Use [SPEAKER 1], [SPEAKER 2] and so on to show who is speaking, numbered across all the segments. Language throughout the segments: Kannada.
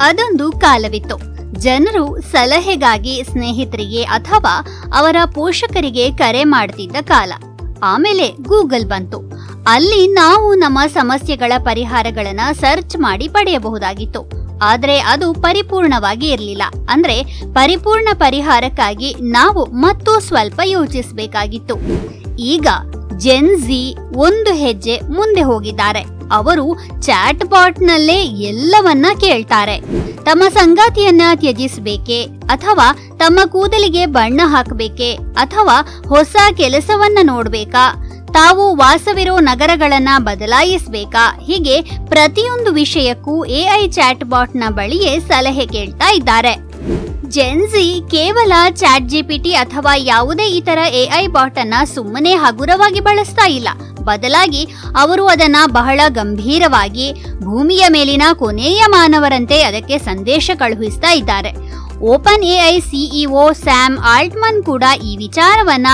[SPEAKER 1] ಅದೊಂದು ಕಾಲವಿತ್ತು. ಜನರು ಸಲಹೆಗಾಗಿ ಸ್ನೇಹಿತರಿಗೆ ಅಥವಾ ಅವರ ಪೋಷಕರಿಗೆ ಕರೆ ಮಾಡ್ತಿದ್ದ ಕಾಲ. ಆಮೇಲೆ ಗೂಗಲ್ ಬಂತು. ಅಲ್ಲಿ ನಾವು ನಮ್ಮ ಸಮಸ್ಯೆಗಳ ಪರಿಹಾರಗಳನ್ನ ಸರ್ಚ್ ಮಾಡಿ ಪಡೆಯಬಹುದಾಗಿತ್ತು. ಆದರೆ ಅದು ಪರಿಪೂರ್ಣವಾಗಿ ಇರಲಿಲ್ಲ. ಅಂದ್ರೆ ಪರಿಪೂರ್ಣ ಪರಿಹಾರಕ್ಕಾಗಿ ನಾವು ಮತ್ತೂ ಸ್ವಲ್ಪ ಯೋಚಿಸಬೇಕಾಗಿತ್ತು. ಈಗ ಜೆನ್ಜಿ ಒಂದು ಹೆಜ್ಜೆ ಮುಂದೆ ಹೋಗಿದ್ದಾರೆ. ಅವರು ಚಾಟ್ ಬಾಟ್ನಲ್ಲೇ ಎಲ್ಲವನ್ನ ಕೇಳ್ತಾರೆ. ತಮ್ಮ ಸಂಗಾತಿಯನ್ನ ತ್ಯಜಿಸಬೇಕೆ ಅಥವಾ ತಮ್ಮ ಕೂದಲಿಗೆ ಬಣ್ಣ ಹಾಕಬೇಕೆ ಅಥವಾ ಹೊಸ ಕೆಲಸವನ್ನ ನೋಡ್ಬೇಕಾ? ತಾವು ವಾಸವಿರೋ ನಗರಗಳನ್ನ ಬದಲಾಯಿಸಬೇಕಾ? ಹೀಗೆ ಪ್ರತಿಯೊಂದು ವಿಷಯಕ್ಕೂ ಎಐ ಚಾಟ್ ಬಾಟ್ನ ಬಳಿಯೇ ಸಲಹೆ ಕೇಳ್ತಾ ಇದ್ದಾರೆ. ಜೆನ್ಜಿ ಕೇವಲ ಚಾಟ್ ಜಿಪಿಟಿ ಅಥವಾ ಯಾವುದೇ ಇತರ ಎಐ ಬಾಟ್ ಅನ್ನ ಸುಮ್ಮನೆ ಹಗುರವಾಗಿ ಬಳಸ್ತಾ ಇಲ್ಲ. ಬದಲಾಗಿ ಅವರು ಅದನ್ನ ಬಹಳ ಗಂಭೀರವಾಗಿ ಭೂಮಿಯ ಮೇಲಿನ ಕೊನೆಯ ಮಾನವರಂತೆ ಅದಕ್ಕೆ ಸಂದೇಶ ಕಳುಹಿಸ್ತಾ ಇದ್ದಾರೆ. Open AI CEO Sam Altman ಕೂಡ ಈ ವಿಚಾರವನ್ನ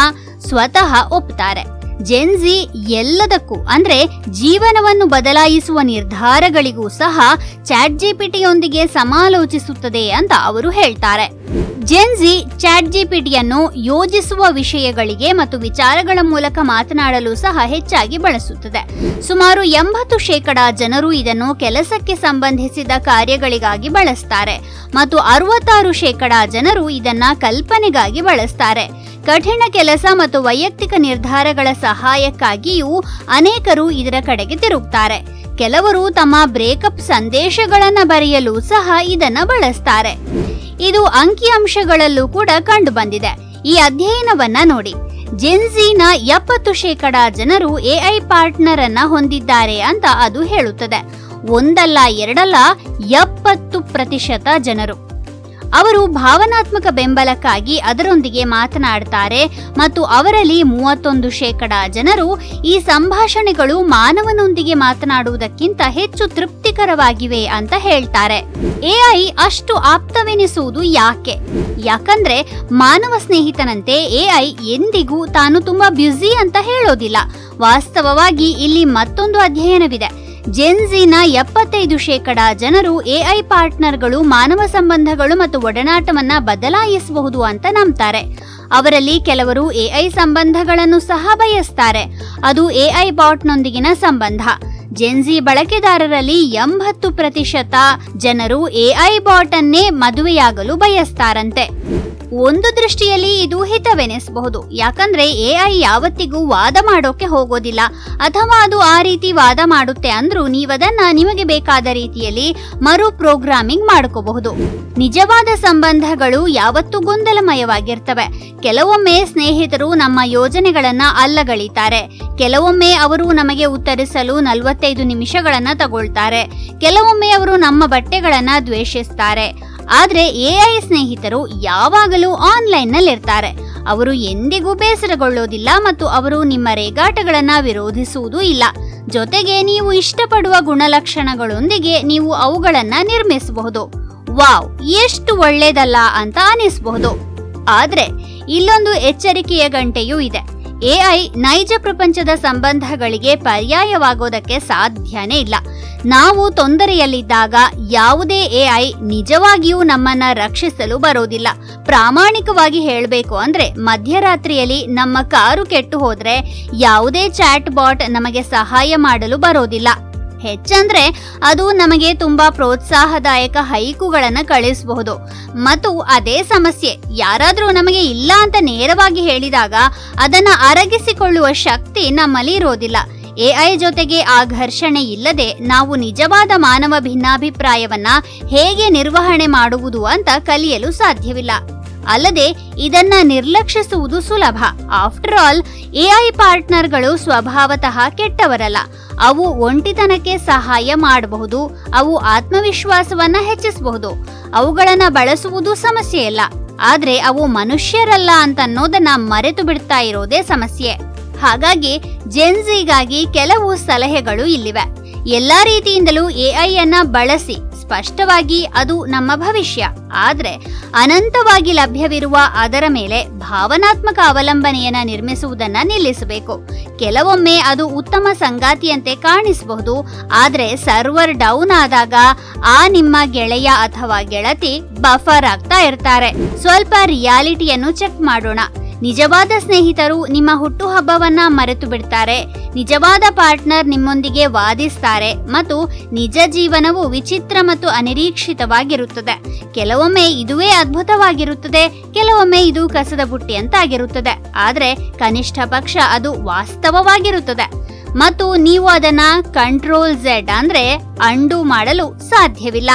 [SPEAKER 1] ಸ್ವತಃ ಒಪ್ತಾರೆ. ಜೆನ್ಜಿ ಎಲ್ಲದಕ್ಕೂ ಅಂದ್ರೆ ಜೀವನವನ್ನು ಬದಲಾಯಿಸುವ ನಿರ್ಧಾರಗಳಿಗೂ ಸಹ ಚಾಟ್ ಜಿಪಿಟಿಯೊಂದಿಗೆ ಸಮಾಲೋಚಿಸುತ್ತದೆ ಅಂತ ಅವರು ಹೇಳ್ತಾರೆ. ಜೆನ್ಜಿ ಚಾಟ್ ಜಿಪಿಟಿಯನ್ನು ಯೋಜಿಸುವ ವಿಷಯಗಳಿಗೆ ಮತ್ತು ವಿಚಾರಗಳ ಮೂಲಕ ಮಾತನಾಡಲು ಸಹ ಹೆಚ್ಚಾಗಿ ಬಳಸುತ್ತದೆ. ಸುಮಾರು ಎಂಬತ್ತು ಶೇಕಡ ಜನರು ಇದನ್ನು ಕೆಲಸಕ್ಕೆ ಸಂಬಂಧಿಸಿದ ಕಾರ್ಯಗಳಿಗಾಗಿ ಬಳಸ್ತಾರೆ ಮತ್ತು ಅರವತ್ತಾರು ಶೇಕಡ ಜನರು ಇದನ್ನ ಕಲ್ಪನೆಗಾಗಿ ಬಳಸ್ತಾರೆ. ಕಠಿಣ ಕೆಲಸ ಮತ್ತು ವೈಯಕ್ತಿಕ ನಿರ್ಧಾರಗಳ ಸಹಾಯಕ್ಕಾಗಿಯೂ ಅನೇಕರು ಇದರ ಕಡೆಗೆ ತಿರುಗ್ತಾರೆ. ಕೆಲವರು ತಮ್ಮ ಬ್ರೇಕಪ್ ಸಂದೇಶಗಳನ್ನು ಬರೆಯಲು ಸಹ ಇದನ್ನು ಬಳಸ್ತಾರೆ. ಇದು ಅಂಕಿಅಂಶಗಳಲ್ಲೂ ಕೂಡ ಕಂಡು ಬಂದಿದೆ. ಈ ಅಧ್ಯಯನವನ್ನ ನೋಡಿ. ಜೆನ್ಸಿನ ಎಪ್ಪತ್ತು ಶೇಕಡ ಜನರು ಎಐ ಪಾರ್ಟ್ನರ್ ಅನ್ನ ಹೊಂದಿದ್ದಾರೆ ಅಂತ ಅದು ಹೇಳುತ್ತದೆ. ಒಂದಲ್ಲ ಎರಡಲ್ಲ ಎಪ್ಪತ್ತು ಪ್ರತಿಶತ ಜನರು. ಅವರು ಭಾವನಾತ್ಮಕ ಬೆಂಬಲಕ್ಕಾಗಿ ಅದರೊಂದಿಗೆ ಮಾತನಾಡ್ತಾರೆ ಮತ್ತು ಅವರಲ್ಲಿ ಮೂವತ್ತೊಂದು ಶೇಕಡ ಜನರು ಈ ಸಂಭಾಷಣೆಗಳು ಮಾನವನೊಂದಿಗೆ ಮಾತನಾಡುವುದಕ್ಕಿಂತ ಹೆಚ್ಚು ತೃಪ್ತಿಕರವಾಗಿವೆ ಅಂತ ಹೇಳ್ತಾರೆ. ಎಐ ಅಷ್ಟು ಆಪ್ತವೆನಿಸುವುದು ಯಾಕೆ? ಯಾಕಂದ್ರೆ ಮಾನವ ಸ್ನೇಹಿತನಂತೆ ಎಐ ಎಂದಿಗೂ ತಾನು ತುಂಬಾ ಬ್ಯುಸಿ ಅಂತ ಹೇಳೋದಿಲ್ಲ. ವಾಸ್ತವವಾಗಿ ಇಲ್ಲಿ ಮತ್ತೊಂದು ಅಧ್ಯಯನವಿದೆ. ಜೆನ್ಜಿನ ಎಪ್ಪತ್ತೈದು ಶೇಕಡ ಜನರು ಎಐ ಪಾರ್ಟ್ನರ್ಗಳು ಮಾನವ ಸಂಬಂಧಗಳು ಮತ್ತು ಒಡನಾಟವನ್ನ ಬದಲಾಯಿಸಬಹುದು ಅಂತ ನಂಬ್ತಾರೆ. ಅವರಲ್ಲಿ ಕೆಲವರು ಎಐ ಸಂಬಂಧಗಳನ್ನು ಸಹ ಬಯಸ್ತಾರೆ. ಅದು ಎಐ ಬಾಟ್ನೊಂದಿಗಿನ ಸಂಬಂಧ. ಜೆನ್ಜಿ ಬಳಕೆದಾರರಲ್ಲಿ ಎಂಬತ್ತು ಪ್ರತಿಶತ ಜನರು ಎಐ ಬಾಟ್ ಅನ್ನೇ ಮದುವೆಯಾಗಲು ಬಯಸ್ತಾರಂತೆ. ಒಂದು ದೃಷ್ಟಿಯಲ್ಲಿ ಇದು ಹಿತವೆನಿಸಬಹುದು. ಯಾಕಂದ್ರೆ ಎಐ ಯಾವತ್ತಿಗೂ ವಾದ ಮಾಡೋಕೆ ಹೋಗೋದಿಲ್ಲ. ಅಥವಾ ಅದು ಆ ರೀತಿ ವಾದ ಮಾಡುತ್ತೆ ಅಂದ್ರೂ ನೀವದನ್ನ ನಿಮಗೆ ಬೇಕಾದ ರೀತಿಯಲ್ಲಿ ಮರು ಪ್ರೋಗ್ರಾಮಿಂಗ್ ಮಾಡ್ಕೋಬಹುದು. ನಿಜವಾದ ಸಂಬಂಧಗಳು ಯಾವತ್ತೂ ಗೊಂದಲಮಯವಾಗಿರ್ತವೆ. ಕೆಲವೊಮ್ಮೆ ಸ್ನೇಹಿತರು ನಮ್ಮ ಯೋಜನೆಗಳನ್ನ ಅಲ್ಲಗಳಿತಾರೆ. ಕೆಲವೊಮ್ಮೆ ಅವರು ನಮಗೆ ಉತ್ತರಿಸಲು ನಲವತ್ತೈದು ನಿಮಿಷಗಳನ್ನ ತಗೊಳ್ತಾರೆ. ಕೆಲವೊಮ್ಮೆ ಅವರು ನಮ್ಮ ಬಟ್ಟೆಗಳನ್ನ ದ್ವೇಷಿಸ್ತಾರೆ. ಆದ್ರೆ ಎಐ ಸ್ನೇಹಿತರು ಯಾವಾಗಲೂ ಆನ್ಲೈನ್ ನಲ್ಲಿರ್ತಾರೆ ಅವರು ಎಂದಿಗೂ ಬೇಸರಗೊಳ್ಳೋದಿಲ್ಲ ಮತ್ತು ಅವರು ನಿಮ್ಮ ರೇಗಾಟಗಳನ್ನ ವಿರೋಧಿಸುವುದೂ ಇಲ್ಲ. ಜೊತೆಗೆ ನೀವು ಇಷ್ಟಪಡುವ ಗುಣಲಕ್ಷಣಗಳೊಂದಿಗೆ ನೀವು ಅವುಗಳನ್ನ ನಿರ್ಮಿಸಬಹುದು. ವಾವ್, ಎಷ್ಟು ಒಳ್ಳೇದಲ್ಲ ಅಂತ ಅನಿಸಬಹುದು. ಆದ್ರೆ, ಇಲ್ಲೊಂದು ಎಚ್ಚರಿಕೆಯ ಗಂಟೆಯೂ ಇದೆ. ಎಐ ನೈಜ ಪ್ರಪಂಚದ ಸಂಬಂಧಗಳಿಗೆ ಪರ್ಯಾಯವಾಗೋದಕ್ಕೆ ಸಾಧ್ಯನೇ ಇಲ್ಲ. ನಾವು ತೊಂದರೆಯಲ್ಲಿದ್ದಾಗ ಯಾವುದೇ ಎಐ ನಿಜವಾಗಿಯೂ ನಮ್ಮನ್ನ ರಕ್ಷಿಸಲು ಬರೋದಿಲ್ಲ. ಪ್ರಾಮಾಣಿಕವಾಗಿ ಹೇಳಬೇಕು ಅಂದ್ರೆ ಮಧ್ಯರಾತ್ರಿಯಲ್ಲಿ ನಮ್ಮ ಕಾರು ಕೆಟ್ಟು ಹೋದ್ರೆ ಯಾವುದೇ ಚಾಟ್ ಬಾಟ್ ನಮಗೆ ಸಹಾಯ ಮಾಡಲು ಬರೋದಿಲ್ಲ. ಹೆಚ್ಚಂದ್ರೆ ಅದು ನಮಗೆ ತುಂಬಾ ಪ್ರೋತ್ಸಾಹದಾಯಕ ಹೈಕುಗಳನ್ನು ಕಳಿಸಬಹುದು. ಮತ್ತು ಅದೇ ಸಮಸ್ಯೆ, ಯಾರಾದರೂ ನಮಗೆ ಇಲ್ಲ ಅಂತ ನೇರವಾಗಿ ಹೇಳಿದಾಗ ಅದನ್ನ ಅರಗಿಸಿಕೊಳ್ಳುವ ಶಕ್ತಿ ನಮ್ಮಲ್ಲಿ ಇರೋದಿಲ್ಲ. ಎಐ ಜೊತೆಗೆ ಆ ಘರ್ಷಣೆ ಇಲ್ಲದೆ ನಾವು ನಿಜವಾದ ಮಾನವ ಭಿನ್ನಾಭಿಪ್ರಾಯವನ್ನ ಹೇಗೆ ನಿರ್ವಹಣೆ ಮಾಡುವುದು ಅಂತ ಕಲಿಯಲು ಸಾಧ್ಯವಿಲ್ಲ. ಅಲ್ಲದೆ ಇದನ್ನ ನಿರ್ಲಕ್ಷಿಸುವುದು ಸುಲಭ. ಆಫ್ಟರ್ ಆಲ್ ಎಐ ಪಾರ್ಟ್ನರ್ಗಳು ಸ್ವಭಾವತಃ ಕೆಟ್ಟವರಲ್ಲ. ಅವು ಒಂಟಿತನಕ್ಕೆ ಸಹಾಯ ಮಾಡಬಹುದು, ಅವು ಆತ್ಮವಿಶ್ವಾಸವನ್ನ ಹೆಚ್ಚಿಸಬಹುದು. ಅವುಗಳನ್ನ ಬಳಸುವುದು ಸಮಸ್ಯೆಯಲ್ಲ ಆದ್ರೆ ಅವು ಮನುಷ್ಯರಲ್ಲ ಅಂತ ಅನ್ನೋದನ್ನ ಮರೆತು ಬಿಡ್ತಾ ಇರೋದೇ ಸಮಸ್ಯೆ. ಹಾಗಾಗಿ ಜೆನ್ಜಿಗಾಗಿ ಕೆಲವು ಸಲಹೆಗಳು ಇಲ್ಲಿವೆ. ಎಲ್ಲಾ ರೀತಿಯಿಂದಲೂ ಎಐ ಅನ್ನ ಬಳಸಿ ಸ್ಪಷ್ಟವಾಗಿ ಅದು ನಮ್ಮ ಭವಿಷ್ಯ. ಆದರೆ, ಅನಂತವಾಗಿ ಲಭ್ಯವಿರುವ ಅದರ ಮೇಲೆ ಭಾವನಾತ್ಮಕ ಅವಲಂಬನೆಯನ್ನು ನಿರ್ಮಿಸುವುದನ್ನು ನಿಲ್ಲಿಸಬೇಕು. ಕೆಲವೊಮ್ಮೆ ಅದು ಉತ್ತಮ ಸಂಗಾತಿಯಂತೆ ಕಾಣಿಸಬಹುದು. ಆದರೆ, ಸರ್ವರ್ ಡೌನ್ ಆದಾಗ ಆ ನಿಮ್ಮ ಗೆಳೆಯ ಅಥವಾ ಗೆಳತಿ ಬಫರ್ ಆಗ್ತಾ ಇರ್ತಾರೆ. ಸ್ವಲ್ಪ ರಿಯಾಲಿಟಿಯನ್ನು ಚೆಕ್ ಮಾಡೋಣ. ನಿಜವಾದ ಸ್ನೇಹಿತರು ನಿಮ್ಮ ಹುಟ್ಟುಹಬ್ಬವನ್ನ ಮರೆತು ಬಿಡ್ತಾರೆ ನಿಜವಾದ ಪಾರ್ಟ್ನರ್ ನಿಮ್ಮೊಂದಿಗೆ ವಾದಿಸ್ತಾರೆ ಮತ್ತು ನಿಜ ಜೀವನವು ವಿಚಿತ್ರ ಮತ್ತು ಅನಿರೀಕ್ಷಿತವಾಗಿರುತ್ತದೆ. ಕೆಲವೊಮ್ಮೆ ಇದುವೇ ಅದ್ಭುತವಾಗಿರುತ್ತದೆ, ಕೆಲವೊಮ್ಮೆ ಇದು ಕಸದ ಬುಟ್ಟಿ ಅಂತಾಗಿರುತ್ತದೆ. ಆದ್ರೆ ಕನಿಷ್ಠ ಪಕ್ಷ ಅದು ವಾಸ್ತವವಾಗಿರುತ್ತದೆ. ಮತ್ತು ನೀವು ಅದನ್ನ ಕಂಟ್ರೋಲ್ ಝೆಡ್ ಅಂದ್ರೆ ಅಂಡು ಮಾಡಲು ಸಾಧ್ಯವಿಲ್ಲ.